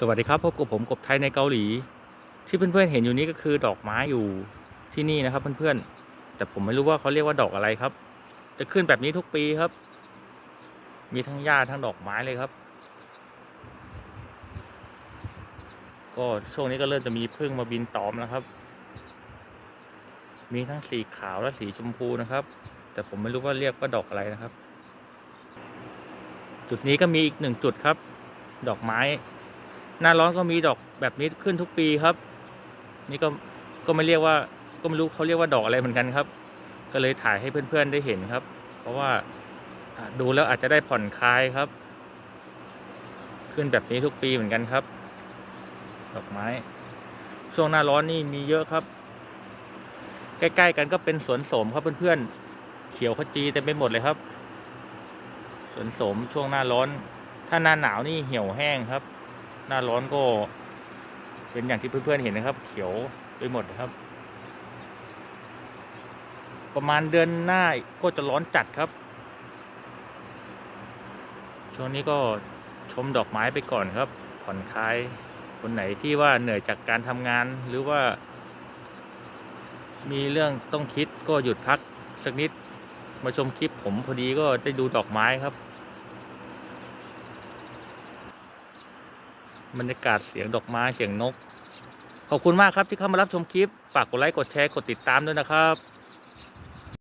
สวัสดีครับพบกับผมกบไทยในเกาหลี ที่เพื่อนๆเห็นอยู่นี้ก็คือดอกไม้อยู่ที่นี่นะครับเพื่อนๆแต่ผมไม่รู้ว่าเขาเรียกว่าดอกอะไรครับ จะขึ้นแบบนี้ทุกปีครับ มีทั้งหญ้าทั้งดอกไม้เลยครับ ก็ช่วงนี้ก็เริ่มจะมีพึ่งมาบินตอมแล้วครับ มีทั้งสีขาวและสีชมพูนะครับ แต่ผมไม่รู้ว่าเรียกว่าดอกอะไรนะครับ จุดนี้ก็มีอีกหนึ่งจุดครับ ดอกไม้ หน้าร้อนก็มีดอกแบบนี้ขึ้นทุกปีครับ นี่ก็ก็ไม่เรียกว่าก็ไม่รู้เขาเรียกว่าดอกอะไรเหมือนกันครับ ก็เลยถ่ายให้เพื่อนๆได้เห็นครับ เพราะว่าดูแล้วอาจจะได้ผ่อนคลายครับ ขึ้นแบบนี้ทุกปีเหมือนกันครับ ดอกไม้ ช่วงหน้าร้อนนี่มีเยอะครับ ใกล้ๆกันก็เป็นสวนโสมครับเพื่อนๆเขียวขจีเต็มไปหมดเลยครับสวนโสมช่วงหน้าร้อน ถ้าหน้าหนาวนี่เหี่ยวแห้งครับ หน้าร้อนก็เป็นอย่างที่เพื่อนๆเห็นนะครับ เขียวไปหมดครับ ประมาณเดือนหน้าก็จะร้อนจัดครับ ช่วงนี้ก็ชมดอกไม้ไปก่อนครับ ผ่อนคลายคนไหนที่ว่าเหนื่อยจากการทำงานหรือว่า มีเรื่องต้องคิดก็หยุดพักสักนิด มาชมคลิปผมพอดีก็ได้ดูดอกไม้ครับ บรรยากาศเสียงดอกไม้เสียงนก ขอบคุณมากครับที่เข้ามารับชมคลิป ฝากกดไลค์กดแชร์กดติดตามด้วยนะครับ